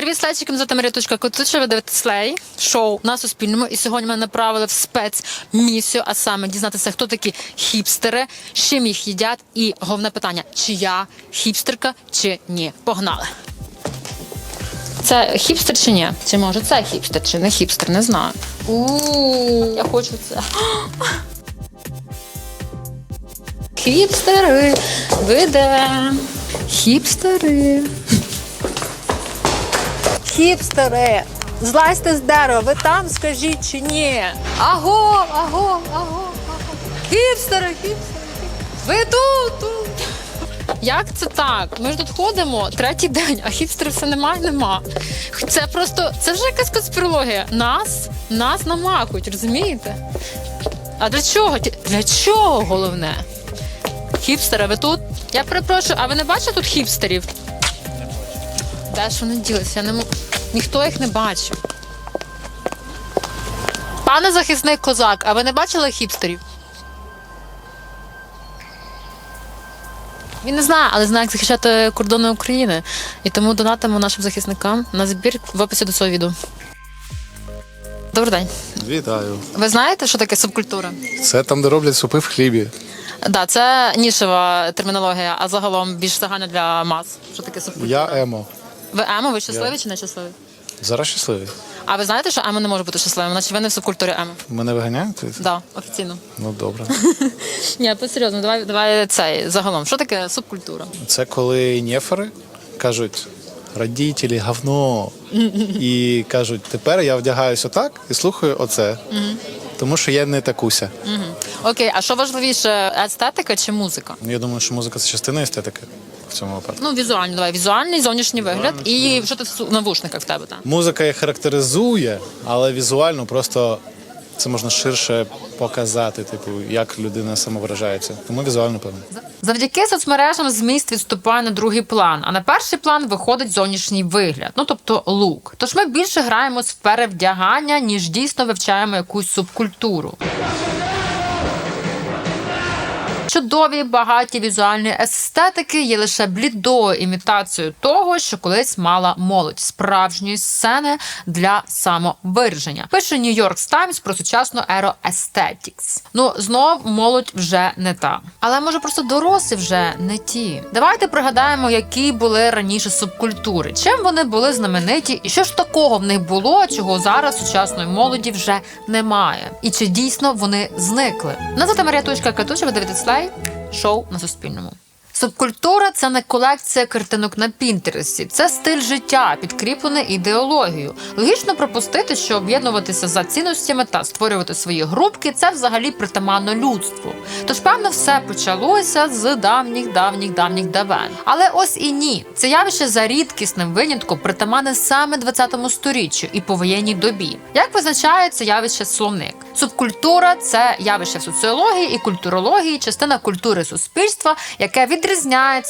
Привіт, слайчикам, звати Марія Котуча, ви дивитесь Слей, шоу на Суспільному. І сьогодні мене направили в спецмісію, а саме дізнатися, хто такі хіпстери, з чим їх їдять, і головне питання, чи я хіпстерка, чи ні. Погнали. Це хіпстер чи ні? Чи може це хіпстер, чи не хіпстер, не знаю. у я хочу це. Хіпстери, виде. Хіпстери. Хіпстери, злазьте з дерева, ви там скажіть чи ні? Аго, аго, аго, аго. Хіпстери, хіпстери. Ви тут, тут. Як це так? Ми ж тут ходимо третій день, а хіпстерів все немає, нема. Це просто це вже якась конспірологія. Нас, нас намакують, розумієте? А для чого? Для чого головне? Хіпстери, ви тут? Я перепрошую, а ви не бачите тут хіпстерів? Де ж вони ділися? Я не м... Ніхто їх не бачив. Пане захисник козак, а ви не бачили хіпстерів? Він не знає, але знає, як захищати кордони України. І тому донатимо нашим захисникам на збір в описі до цього відео. Добрий день. Вітаю. Ви знаєте, що таке субкультура? Це там, де роблять супи в хлібі. Так, да, це нішева термінологія, а загалом більш загальна для мас. Що таке субкультура? Я емо. Ви емо, ви щасливі Я. чи не щасливі? Зараз щасливий. А ви знаєте, що емо не може бути щасливим? Наче ви не в субкультурі емо? Мене виганяють? Так, да, офіційно. Ну добре. Ні, серйозно, давай, давай цей загалом. Що таке субкультура? Це коли нефери кажуть родителі, говно. І кажуть, тепер я вдягаюся отак і слухаю оце. Тому що я не такуся. Окей, а що важливіше, естетика чи музика? Я думаю, що музика це частина естетики в цьому випадку. Ну, візуально, давай, візуальний, зовнішній вигляд. І що ти в су- навушниках в тебе там? Музика їх характеризує, але візуально просто це можна ширше показати, типу, як людина самовиражається. Тому візуально певно. Завдяки соцмережам зміст відступає на другий план, а на перший план виходить зовнішній вигляд, ну тобто лук. Тож ми більше граємо з перевдягання, ніж дійсно вивчаємо якусь субкультуру. Чудові багаті візуальні естетики є лише блідою імітацією того, що колись мала молодь справжньої сцени для самовираження. Пише York Times про сучасну еру Aesthetics. Ну знов молодь вже не та, але може просто дорослі вже не ті. Давайте пригадаємо, які були раніше субкультури, чим вони були знамениті, і що ж такого в них було, чого зараз сучасної молоді вже немає, і чи дійсно вони зникли. Назвати Марія Точка Катуша, ви дивитесь лайв шоу на Суспільному. Субкультура це не колекція картинок на Пінтересті, це стиль життя, підкріплений ідеологією. Логічно припустити, що об'єднуватися за цінностями та створювати свої групки це взагалі притаманно людству. Тож, певно, все почалося з давніх, давніх, давніх давен. Але ось і ні. Це явище за рідкісним винятком притаманне саме 20 сторіччю і повоєнній добі. Як визначає це явище словник? Субкультура це явище в соціології і культурології, частина культури суспільства, яке відрізняється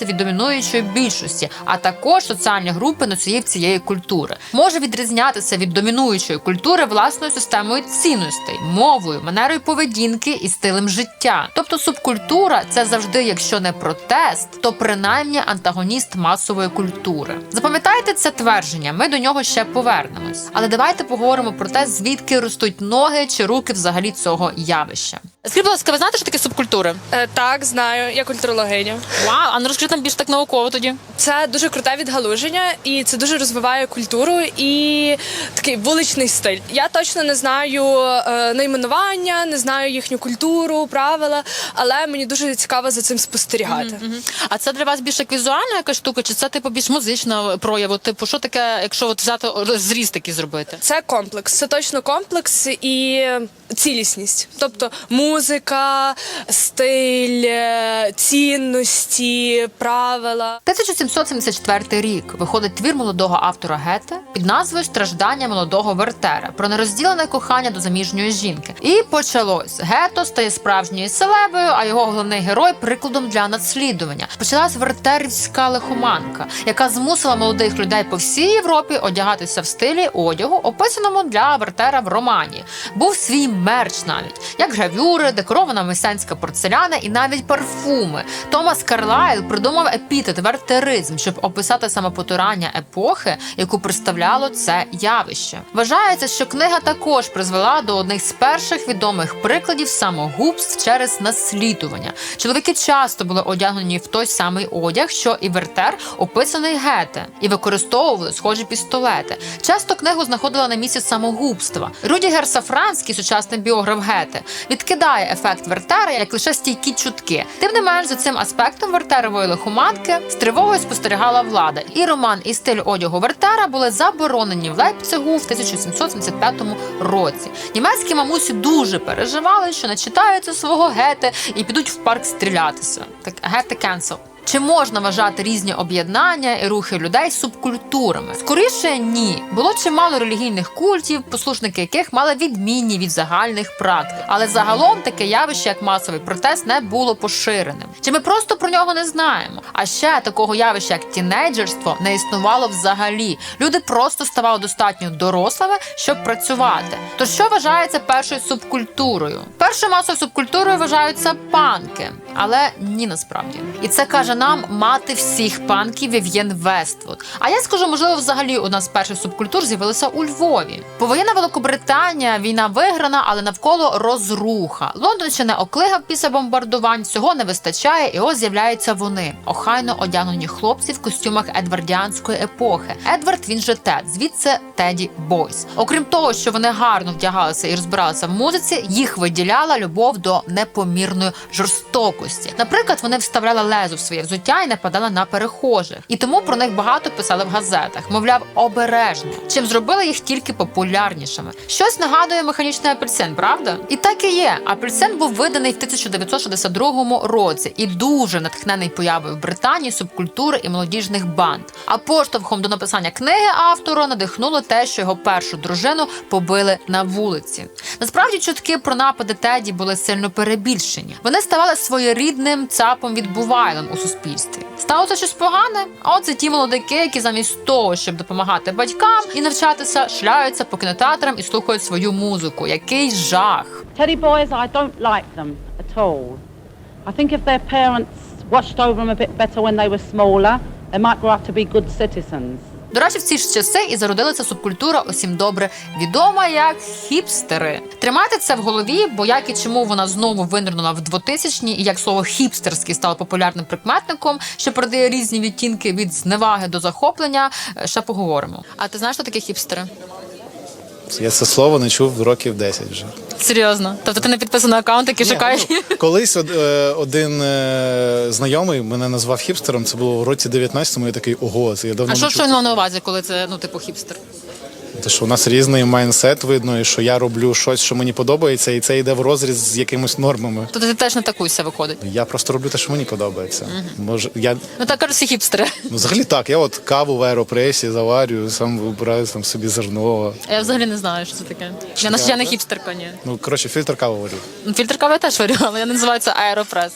від домінуючої більшості, а також соціальні групи носіїв цієї культури. Може відрізнятися від домінуючої культури власною системою цінностей, мовою, манерою поведінки і стилем життя. Тобто субкультура це завжди, якщо не протест, то принаймні антагоніст масової культури. Запам'ятайте це твердження, ми до нього ще повернемось. Але давайте поговоримо про те, звідки ростуть ноги чи руки взагалі цього явища. Скажіть, будь ласка, ви знаєте, що таке субкультури? Е, так, знаю, я культурологиня. Вау, а ну розкажи нам більш так науково тоді. Це дуже круте відгалуження, і це дуже розвиває культуру і такий вуличний стиль. Я точно не знаю е, найменування, не знаю їхню культуру, правила, але мені дуже цікаво за цим спостерігати. Мгм. А це для вас більш як візуальна якась штука, чи це типу більш музична прояву? Типу, що таке, якщо от взяти зріз такий зробити? Це комплекс, це точно комплекс і цілісність. Тобто музика, стиль, е, цінності, правила. 1774 рік виходить твір молодого автора Гете під назвою Страждання молодого Вертера про нерозділене кохання до заміжньої жінки. І почалось. Гето стає справжньою селебою, а його головний герой прикладом для наслідування. Почалась вертерівська лихоманка, яка змусила молодих людей по всій Європі одягатися в стилі одягу, описаному для Вертера в романі. Був свій мерч навіть, як гравюри, декорована месенська порцеляна і навіть парфуми. Томас Карлайл придумав епітет вертеризм, щоб описати самопотурання епохи, яку представляє проявляло це явище. Вважається, що книга також призвела до одних з перших відомих прикладів самогубств через наслідування. Чоловіки часто були одягнені в той самий одяг, що і Вертер, описаний Гете, і використовували схожі пістолети. Часто книгу знаходила на місці самогубства. Рудігер Сафранський, сучасний біограф Гете, відкидає ефект Вертера як лише стійкі чутки. Тим не менш, за цим аспектом Вертерової лихоманки з тривогою спостерігала влада. І роман і стиль одягу Вертера були заборонені в Лейпцигу в 1775 році. Німецькі мамусі дуже переживали, що начитаються свого гете і підуть в парк стрілятися. Так гете кенсел. Чи можна вважати різні об'єднання і рухи людей субкультурами? Скоріше ні. Було чимало релігійних культів, послушники яких мали відмінні від загальних практик. Але загалом таке явище, як масовий протест, не було поширеним. Чи ми просто про нього не знаємо? А ще такого явища, як тінейджерство, не існувало взагалі. Люди просто ставали достатньо дорослими, щоб працювати. То що вважається першою субкультурою? Першою масовою субкультурою вважаються панки, але ні, насправді. І це каже нам мати всіх панків Вів'єн Вествуд. А я скажу, можливо, взагалі одна з перших субкультур з'явилася у Львові. Повоєнна Великобританія, війна виграна, але навколо розруха. Лондон ще не оклигав після бомбардувань, всього не вистачає, і ось з'являються вони, охайно одягнені хлопці в костюмах едвардіанської епохи. Едвард він же Тед, звідси Теді Бойс. Окрім того, що вони гарно вдягалися і розбиралися в музиці, їх виділяла любов до непомірної жорстокості. Наприклад, вони вставляли лезо в своє взуття і нападали на перехожих. І тому про них багато писали в газетах. Мовляв, обережно, чим зробили їх тільки популярнішими. Щось нагадує механічний апельсин, правда? І так і є. Апельсин був виданий в 1962 році і дуже натхнений появою в Британії субкультури і молодіжних банд. А поштовхом до написання книги автора надихнуло те, що його першу дружину побили на вулиці. Насправді чутки про напади Теді були сильно перебільшені. Вони ставали своєрідним цапом відбувайлом у суспільстві. Сталося щось погане? А от це ті молодики, які замість того, щоб допомагати батькам і навчатися, шляються по кінотеатрам і слухають свою музику. Який жах! Teddy boys, I don't like them at all. I think if their parents watched over them a bit better when they were smaller, they might grow up to be good citizens. До речі, в ці ж часи і зародилася субкультура усім добре відома як хіпстери. Тримайте це в голові, бо як і чому вона знову винирнула в 2000-ні, і як слово хіпстерський стало популярним прикметником, що продає різні відтінки від зневаги до захоплення. е, Ще поговоримо. А ти знаєш, що таке хіпстери? Я це слово не чув років 10 вже. Серйозно? Тобто ти не підписаний аккаунт, який Ні, шукає? ну, колись од- е, один е, знайомий мене назвав хіпстером. Це було в році 19-му. Я такий ого, це я давно А не що чув. що він мав на увазі, коли це ну типу хіпстер? Те, що у нас різний майндсет видно, і що я роблю щось, що мені подобається, і це йде в розріз з якимись нормами. Тобто ти теж не такуйся виходить. Я просто роблю те, що мені подобається. Може, я Ну так кажуть всі хіпстери. ну, взагалі так. Я от каву в аеропресі заварюю, сам вибираю там собі зерно. А Я взагалі не знаю, що це таке. Я, я не хіпстерка, ні. Ну коротше, фільтр кави варю. Ну, Фільтр кави я теж варю, але я не називаю це аеропрес.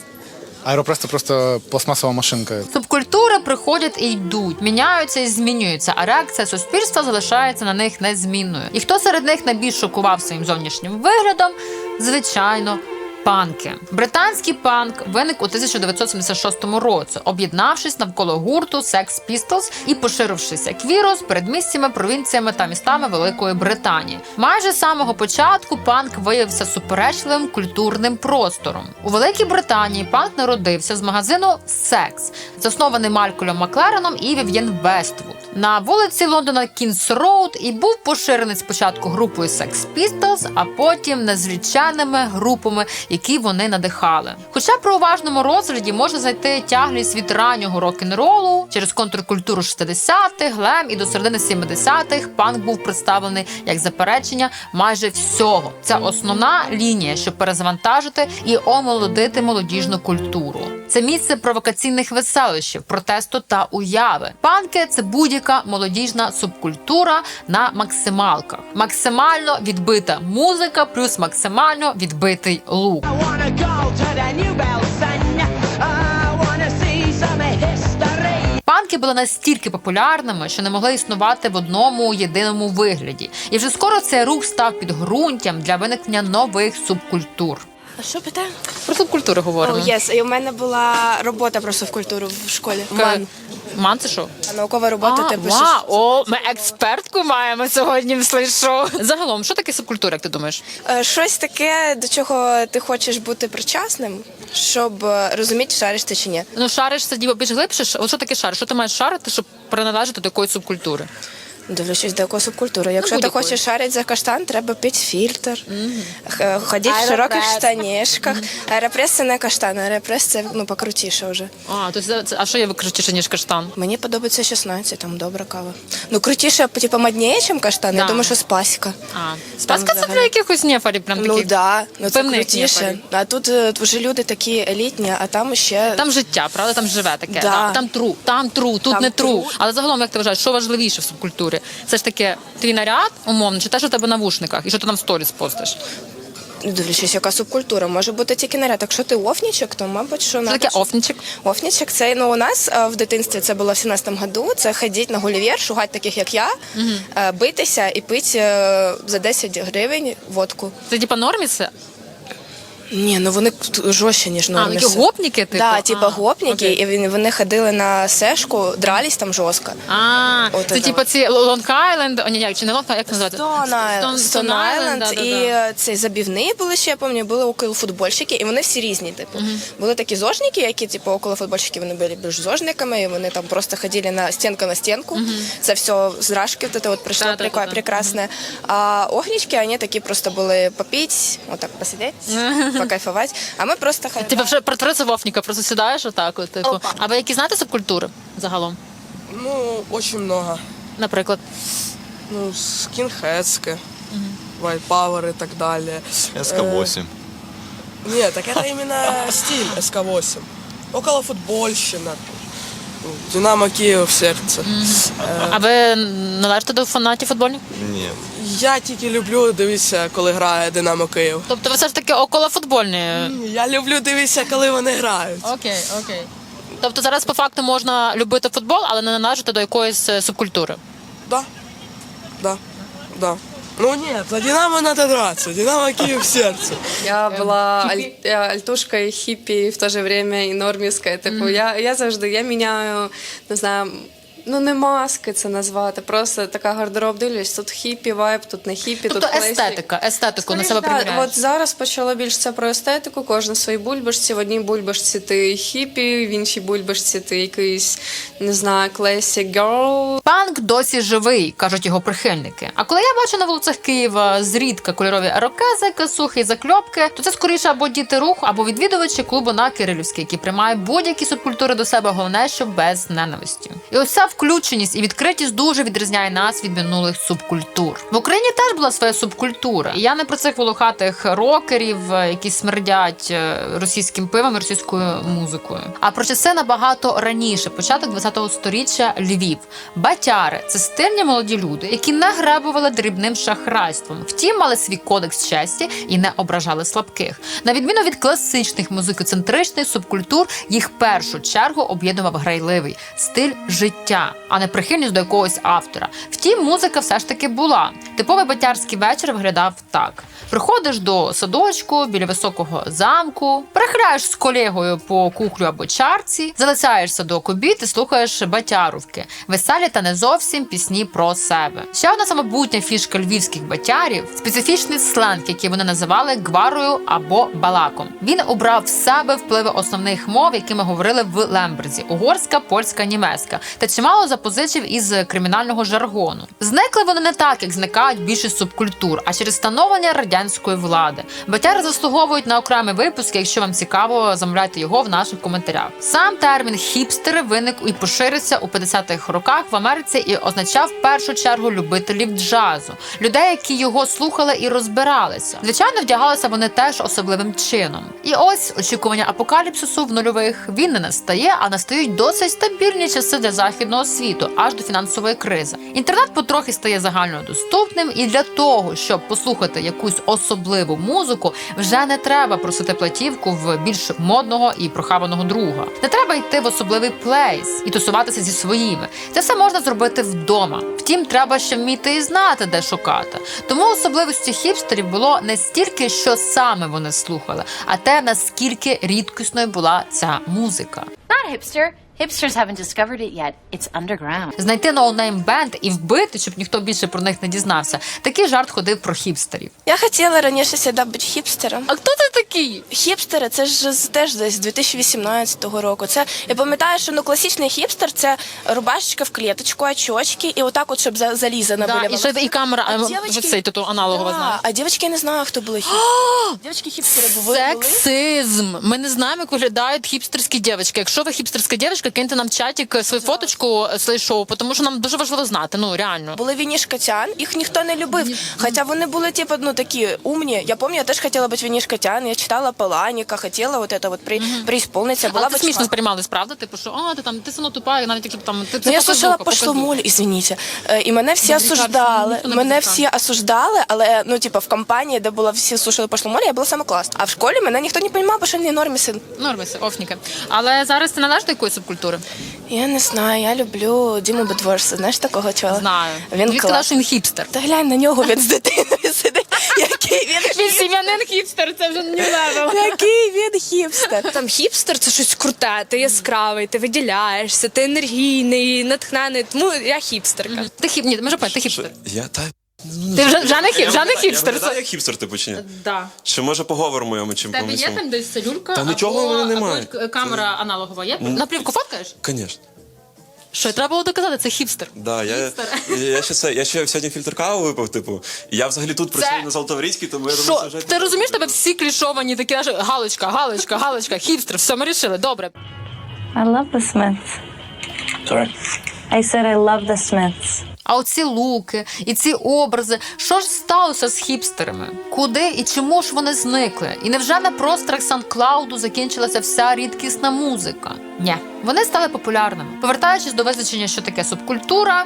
Аеропрес просто пластмасова машинка. Субкультури приходять і йдуть, міняються і змінюються, а реакція суспільства залишається на них незмінною. І хто серед них найбільш шокував своїм зовнішнім виглядом? Звичайно. Панки британський панк виник у 1976 році, об'єднавшись навколо гурту Sex Pistols і поширившись як вірус перед місцями, провінціями та містами Великої Британії. Майже з самого початку панк виявився суперечливим культурним простором. У Великій Британії панк народився з магазину Секс, заснований Малькольом Маклареном і Вів'єн Вествуд на вулиці Лондона Кінс Роуд і був поширений спочатку групою Sex Pistols, а потім незліченними групами, які вони надихали. Хоча при уважному розгляді можна знайти тяглість від раннього рок-н-ролу через контркультуру 60-х, глем і до середини 70-х панк був представлений як заперечення майже всього. Це основна лінія, щоб перезавантажити і омолодити молодіжну культуру. Це місце провокаційних веселищів, протесту та уяви. Панки це будь-яка молодіжна субкультура на максималках. Максимально відбита музика, плюс максимально відбитий лук. Панки були настільки популярними, що не могли існувати в одному єдиному вигляді. І вже скоро цей рух став підґрунтям для виникнення нових субкультур. А що питає? Про субкультури говоримо. О, єс. І у мене була робота просто в культуру в школі. Ман. Ман це що? А наукова робота ти пишеш. вау, о, ми експертку маємо сьогодні в слайд-шоу. Загалом, що таке субкультура, як ти думаєш? Е, Щось таке, до чого ти хочеш бути причасним, щоб е, розуміти, шариш ти чи ні. Ну, шариш це діба більш глибше. Ш- От що таке шариш? Що ти маєш шарити, щоб приналежати до якоїсь субкультури? Дивлячись до якої субкультури. Якщо ти хочеш шарити за каштан, треба пити фільтр, Х- ходити в широких штанішках. Аеропрес це не каштан, аеропрес це ну, покрутіше вже. А, то це, а що є крутіше, ніж каштан? Мені подобається 16, там добра кава. Ну, крутіше, типу, модніє, ніж каштан. Я думаю, що спаска. А, спаска це для якихось нефарів, прям Ну таких. да, ну це крутіше. А тут е, вже люди такі елітні, а там ще Там життя, правда? Там живе таке. Да. Там тру, там тру, тут не тру. тру. Але загалом, як ти вважаєш, що важливіше в субкультурі? Це ж таке твій наряд, умовно, чи те, що в тебе на вушниках, і що ти там в сторіс постиш? дивлячись, яка субкультура. Може бути тільки наряд. Якщо ти офнічок, то мабуть, що Що таке ж- офнічик? Це ну у нас е, в дитинстві це було в 17-му году. Це ходіть на гулівер, шугати таких як я, е, битися і пити е, за 10 гривень водку. Це типа норміси? Ні, ну вони жорстче, ніж А, ну які гопніки, типу? Да, типа А, гопніки, окей. і він- вони ходили на сешку, дрались там жорстко. А, От це це типу ці Лонг Айленд, о, ні, як, чи не Лонг, як називається? Island, да, да, і да. е, цей забівний були ще, я пам'ятаю, були около футбольщики, і вони всі різні. Типу були такі зожники, які типу около футбольщиків вони були більш зожниками, і вони там просто ходили на стінку на стінку. Це все з рашки, вот это вот прийшло Да-да-да-да. прекрасне. А огнічки, вони такі просто були попіть, отак посидіти, покайфувати. А ми просто хай Ти вже протвориться вовніка, просто сідаєш отак, от, типу. А ви які знаєте субкультури загалом? Ну, очень много. Наприклад. Ну, скинхедская, power и так далее. СК-8. Нет, так это именно стиль СК-8. Около футбольщина. Динамо Киев в сердце. А ви належите до фанатів футбольних? Ні. Я тільки люблю дивитися, коли грає Динамо Київ. Тобто ви все ж таки около футбольні? Я люблю дивитися, коли вони грають. Окей, окей. Тобто зараз по факту можна любити футбол, але не належати до якоїсь е, субкультури. Да. Да. Да. Ну нет, за Динамо надо драться. Динамо Киев в сердце. Я була аль- е, альтушкою, хіппі, в то же время і нормівською. Типу, я, я завжди я міняю, не знаю. Ну, не маски це назвати, просто така гардероб дивлюсь. Тут хіпі вайб, тут не хіпі, Тобто тут естетика, естетику на себе да, приміряєш. От зараз почало більше це про естетику. Кожен в своїй бульбашці. В одній бульбашці ти хіпі, в іншій бульбашці ти якийсь, не знаю, classic girl. Панк досі живий, кажуть його прихильники. А коли я бачу на вулицях Києва зрідка кольорові рокези, касухи закльопки, то це скоріше або діти руху, або відвідувачі клубу на Кирилівській, які приймають будь-які субкультури до себе, головне, що без ненависті. І ось ця включеність і відкритість дуже відрізняє нас від минулих субкультур. В Україні теж була своя субкультура. Я не про цих волохатих рокерів, е, які смердять е, російським пивом, російською музикою. А про часи набагато раніше, початок 20-го сторіччя Львів. Батяри це стильні молоді люди, які не грабували дрібним шахрайством. Втім, мали свій кодекс честі і не ображали слабких. На відміну від класичних музикоцентричних субкультур, їх першу чергу об'єднував грайливий стиль життя, а не прихильність до якогось автора. Втім, музика все ж таки була. Типовий батярський вечір виглядав так: приходиш до садочку біля високого замку, перехиляєш з колегою по кухлю або чарці, залицяєшся до обід і слухаєш батярувки, веселі та не зовсім пісні про себе. Ще одна самобутня фішка львівських батярів специфічний сленг, який вони називали гварою або балаком. Він обрав в себе впливи основних мов, якими говорили в Лемберзі: угорська, польська, німецька, та чимало запозичив із кримінального жаргону. Зникли вони не так, як зникають більшість субкультур, а через становлення радянської влади. Батяри заслуговують на окремий випуск. Якщо вам цікаво, замовляйте його в наших коментарях. Сам термін хіпстери виник і поширився у 50-х роках в Америці і означав в першу чергу любителів джазу, людей, які його слухали і розбиралися. Звичайно, вдягалися вони теж особливим чином. І ось очікування апокаліпсису в нульових він не настає, а настають досить стабільні часи для західного всього світу, аж до фінансової кризи. Інтернет потрохи стає загальнодоступним, і для того, щоб послухати якусь особливу музику, вже не треба просити платівку в більш модного і прохаваного друга. Не треба йти в особливий плейс і тусуватися зі своїми. Це все можна зробити вдома. Втім, треба ще вміти і знати, де шукати. Тому особливістю хіпстерів було не стільки, що саме вони слухали, а те наскільки рідкісною була ця музика. Not hipster. Hipsters haven't discovered it yet. It's underground. Знайти ноунейм бенд і вбити, щоб ніхто більше про них не дізнався. Такий жарт ходив про хіпстерів. Я хотіла раніше завжди бути хіпстером. А хто ти такий? Хіпстери, це ж з- теж десь з 2018 року. Це я пам'ятаю, що ну класичний хіпстер це рубашечка в клеточку, очочки, і отак, от щоб за- залізана Да, була. і ще і камера А дівочки- цей тото аналогова Да. А дівчатки я не знаю, хто були хіпстери. Дівчатки хіпстери були. були. Сексизм. Ми не знаємо, як виглядають хіпстерські дівчатки. Якщо ви хіпстерська дівчатка, киньте нам в чатик свою фоточку свої шоу, тому що нам дуже важливо знати. Ну реально. Були Вінішка Тян, їх ніхто не любив. Хоча вони були, типу, ну такі умні. Я пам'ятаю, я теж хотіла бути Вінішка Тян, я читала Паланіка, хотіла от це от при, преисполниться. Була Але смішно чувак. сприймалось, правда? Типу, що а ти там ти сама тупа, навіть якщо там ти Ну, я слушала пошлу моль, извините. Е, І мене всі Добрі осуждали. Мене всі осуждали, але ну, типа, в компанії, де була всі слушали пошлу моль, я була саме класна. А в школі мене ніхто не розумів, бо що не норміси. Нормиси, офніки. Але зараз ти належиш до якоїсь субкультури? Я не знаю, я люблю Діму Бедворса. Знаєш такого чола? Знаю. Він сказав, що він хіпстер. Та глянь на нього, він з дитиною сидить. Який він Він сім'янин хіпстер, це вже не левел. Який він хіпстер. Там хіпстер це щось круте, ти яскравий, ти виділяєшся, ти енергійний, натхнений. Тому я хіпстерка. Ти хіп, ні, ми ж ти хіпстер. Я та Ти вже, вже не хіп, вже не я хіпстер. виглядаю як хіпстер, типу, чи ні? Да. Чи може поговоримо йому чим В тебе є там десь целюлька? Та нічого або- в мене немає. або камера аналогова є? На плівку фоткаєш? Звісно. Що, треба було доказати, це хіпстер. Да, я, Хіпстер. я, ще це, я ще сьогодні фільтр кави випив, типу. І я взагалі тут працюю на Золотоврійській, тому я думаю, Що? що вже... Ти розумієш, тебе всі клішовані такі аж галочка, галочка, галочка, хіпстер, все, ми рішили, добре. I love the Smiths. Sorry? I said I love the Smiths. А оці луки і ці образи, що ж сталося з хіпстерами? Куди і чому ж вони зникли? І невже на просторах Сан-Клауду закінчилася вся рідкісна музика? Ні, вони стали популярними. Повертаючись до визначення, що таке субкультура,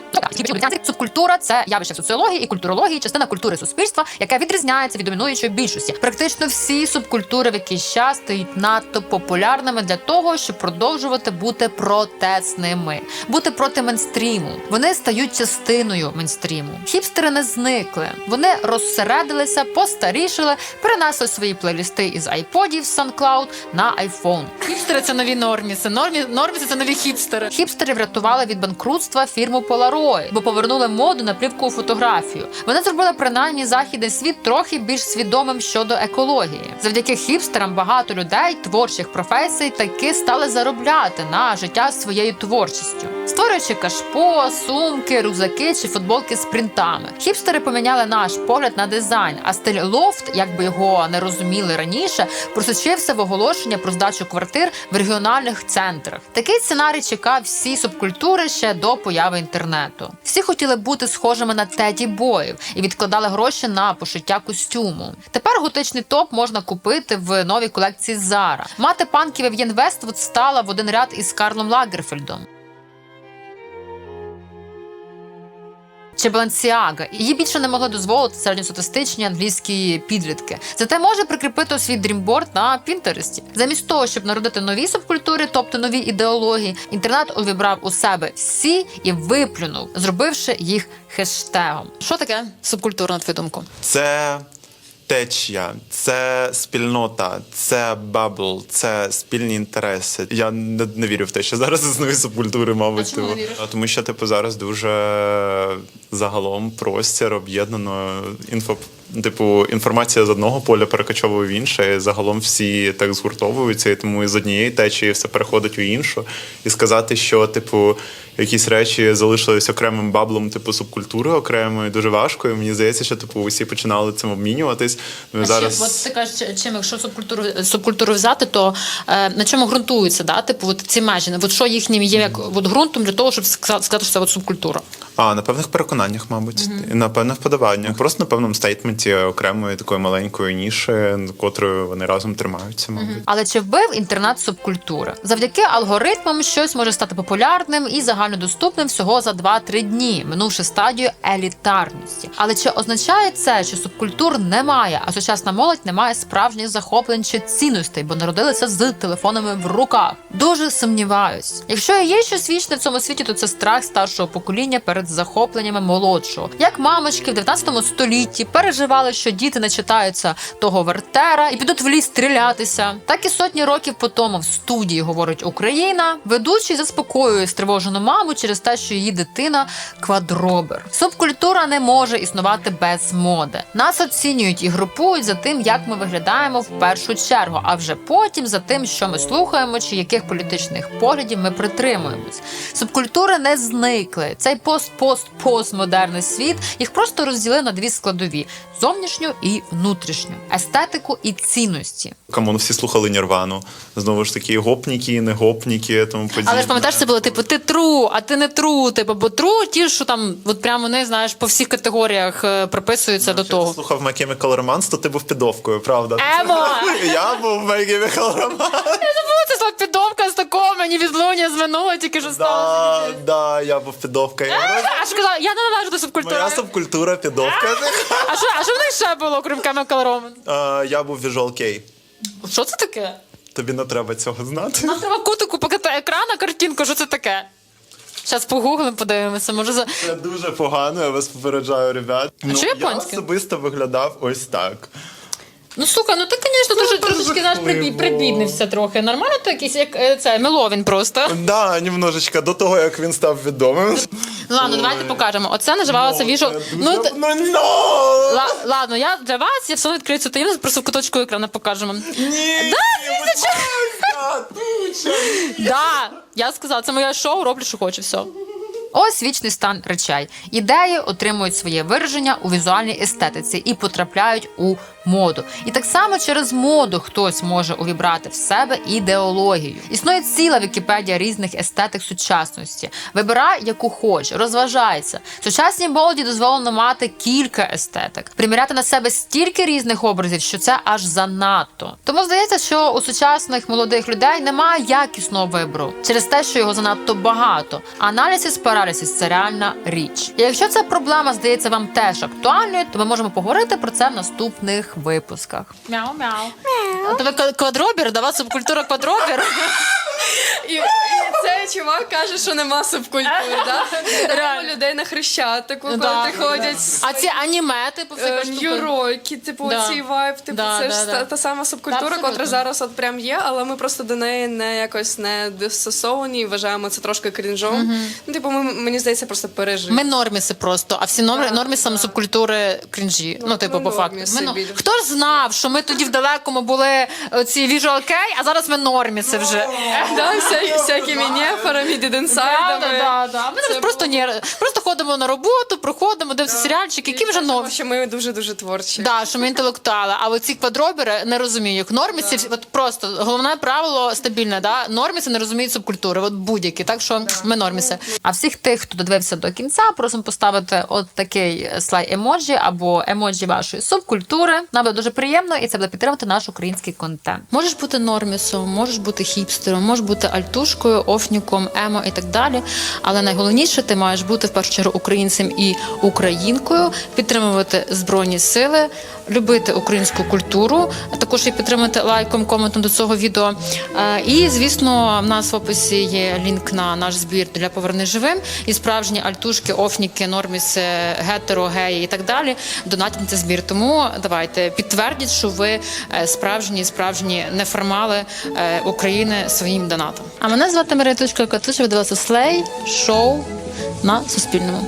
субкультура це явище соціології і культурології, частина культури суспільства, яка відрізняється від домінуючої більшості. Практично всі субкультури в якийсь час стають надто популярними для того, щоб продовжувати бути протесними, бути проти мейнстріму. Вони стають частиною мейнстріму. Хіпстери не зникли. Вони розсередилися, постарішили, перенесли свої плейлісти із айподів з SoundCloud на iPhone. Хіпстери це нові норміси. Нормі норміси це нові хіпстери. Хіпстери врятували від банкрутства фірму Polaroid, бо повернули моду на плівкову фотографію. Вони зробили принаймні західний світ трохи більш свідомим щодо екології. Завдяки хіпстерам багато людей творчих професій таки стали заробляти на життя своєю творчістю, створюючи кашпо, сумки, рюкзаки чи футболки з принтами. Хіпстери поміняли наш погляд на дизайн, а стиль лофт, як би його не розуміли раніше, просочився в оголошення про здачу квартир в регіональних центрах. Такий сценарій чекав всі субкультури ще до появи інтернету. Всі хотіли бути схожими на теді боїв і відкладали гроші на пошиття костюму. Тепер готичний топ можна купити в новій колекції Zara. Мати панків Ев'єнвествуд стала в один ряд із Карлом Лагерфельдом. Чи Баленсіага. Її більше не могли дозволити середньостатистичні англійські підлітки. Зате може прикріпити свій дрімборд на Пінтересті. Замість того, щоб народити нові субкультури, тобто нові ідеології, інтернет увібрав у себе всі і виплюнув, зробивши їх хештегом. Що таке субкультура, на твою думку? Це течія, це спільнота, це бабл, це спільні інтереси. Я не, не вірю в те, що зараз існує субкультури, мабуть. А чому не віриш? Тому що типу зараз дуже загалом простір об'єднано інфо. Типу, інформація з одного поля перекочовує в інше, і загалом всі так згуртовуються, і тому з однієї течії все переходить у іншу. І сказати, що, типу, якісь речі залишились окремим баблом, типу субкультури окремої, дуже важко. І мені здається, що типу усі починали цим обмінюватись. Ну, А зараз от ти кажеш, чим, якщо субкультуру субкультуру взяти, то е, на чому ґрунтуються, да? Типу, от ці межі, от що їхнім є як от ґрунтом для того, щоб ска- сказати, що це от субкультура. а на певних переконаннях, мабуть, і на певних вподобаннях, просто на певному стейтменті. Сегменті окремої такої маленької ніші, котрою вони разом тримаються, мабуть. Але чи вбив інтернет субкультури? Завдяки алгоритмам щось може стати популярним і загальнодоступним всього за 2-3 дні, минувши стадію елітарності. Але чи означає це, що субкультур немає, а сучасна молодь не має справжніх захоплень чи цінностей, бо народилися з телефонами в руках? Дуже сумніваюсь. Якщо є щось вічне в цьому світі, то це страх старшого покоління перед захопленнями молодшого. Як мамочки в 19 столітті переживали, що діти не читаються того вертера і підуть в ліс стрілятися. Так і сотні років по тому в студії говорить Україна. Ведучий заспокоює стривожену маму через те, що її дитина квадробер. Субкультура не може існувати без моди. Нас оцінюють і групують за тим, як ми виглядаємо в першу чергу, а вже потім за тим, що ми слухаємо, чи яких політичних поглядів ми притримуємось. Субкультури не зникли. Цей пост-пост-постмодерний світ їх просто розділив на дві складові: зовнішню і внутрішню, естетику і цінності. Камон, всі слухали Нірвану. Знову ж таки, гопніки, не гопніки, тому подібне. Але ж пам'ятаєш, це було типу ти тру, а ти не тру. Типу, бо тру, ті, що там, от прямо вони знаєш, по всіх категоріях е, приписуються до того. Слухав My Chemical Romance, то ти був підовкою, правда? Емо! Я був My Chemical Romance. Я забула це слова підовка з такого мені відлуння з минулого, тільки що стало. Да, да, я був підовкою. А ж казала, я не належу до субкультури. Моя субкультура підовка. А що, а що в них ще було, крім Chemical Romance? Е, Я був Visual K. Що це таке? Тобі не треба цього знати. Нам треба кутику покати екрана, картинку, що це таке. Зараз погуглимо, подивимося. Може за Це дуже погано, я вас попереджаю, ребят. Ну, що я японське? особисто виглядав ось так. Ну слухай, ну ти, звісно, дуже трошечки прибі... прибіднився трохи. Нормально то якийсь як е, це Меловін просто. Да, немножечко до того, як він став відомим. Ну ладно, давайте покажемо. Оце називалося віжу. Ну т- Ну, ну! Ла- ладно, я для вас я все одно відкрию цю таємницю, просто в куточку екрану покажемо. Ні, Да, звісно, Да, я сказала, це моє шоу, роблю, що хочу, все. Ось вічний стан речей. Ідеї отримують своє вираження у візуальній естетиці і потрапляють у моду. І так само через моду хтось може увібрати в себе ідеологію. Існує ціла Вікіпедія різних естетик сучасності. Вибирай, яку хочеш, розважайся. Сучасній молоді дозволено мати кілька естетик, приміряти на себе стільки різних образів, що це аж занадто. Тому здається, що у сучасних молодих людей немає якісного вибору через те, що його занадто багато. Аналізис паралізис це реальна річ. І якщо ця проблема здається вам теж актуальною, то ми можемо поговорити про це в наступних випусках. Мяу-мяу. А то ви квадробір, да вас субкультура квадробір. І, і цей чувак каже, що нема субкультури. Да? Реально людей на хрещатику, коли Да. приходять. А ці аніме, типу, всяка Е, штука. Нью-Ройки, типу, Да. цей вайб, типу, Да, це да, ж да. та, та сама субкультура, Абсолютно. котра зараз от прям є, але ми просто до неї не якось не дистосовані і вважаємо це трошки крінжом. Ну, типу, ми, мені здається, просто пережили. Ми норміси просто, а всі норми, нормісам субкультури крінжі. Ну, типу, по факту. Ми, більше. Хто ж знав, що ми тоді в далекому були е, ці віжуалкей, а зараз ми норміси вже. Да, вся, всякі мінєфорами, Да, діденсайдами. да, да. Ми зараз просто ні, просто ходимо на роботу, проходимо, дивимося серіальчики, які вже нові. Що ми дуже-дуже творчі. Да, що ми інтелектуали. А оці квадробери не розумію. Як норміси, от просто головне правило стабільне, да? норміси не розуміють субкультури, от будь-які. Так що ми норміси. А всіх тих, хто додивився до кінця, просимо поставити от такий слай емоджі або емоджі вашої субкультури. Нам буде дуже приємно, і це буде підтримати наш український контент. Можеш бути нормісом, можеш бути хіпстером, можеш бути альтушкою, офніком, емо і так далі. Але найголовніше, ти маєш бути в першу чергу українцем і українкою, підтримувати збройні сили, любити українську культуру, також і підтримати лайком, коментом до цього відео. І звісно, в нас в описі є лінк на наш збір для поверни живим і справжні альтушки, офніки, норміси, гетеро, геї і так далі. Донатять на цей збір. Тому давайте підтвердіть, що ви е, справжні, справжні неформали е, України донатом. А мене звати Марія Тучко Катуша, ви Слей шоу на Суспільному.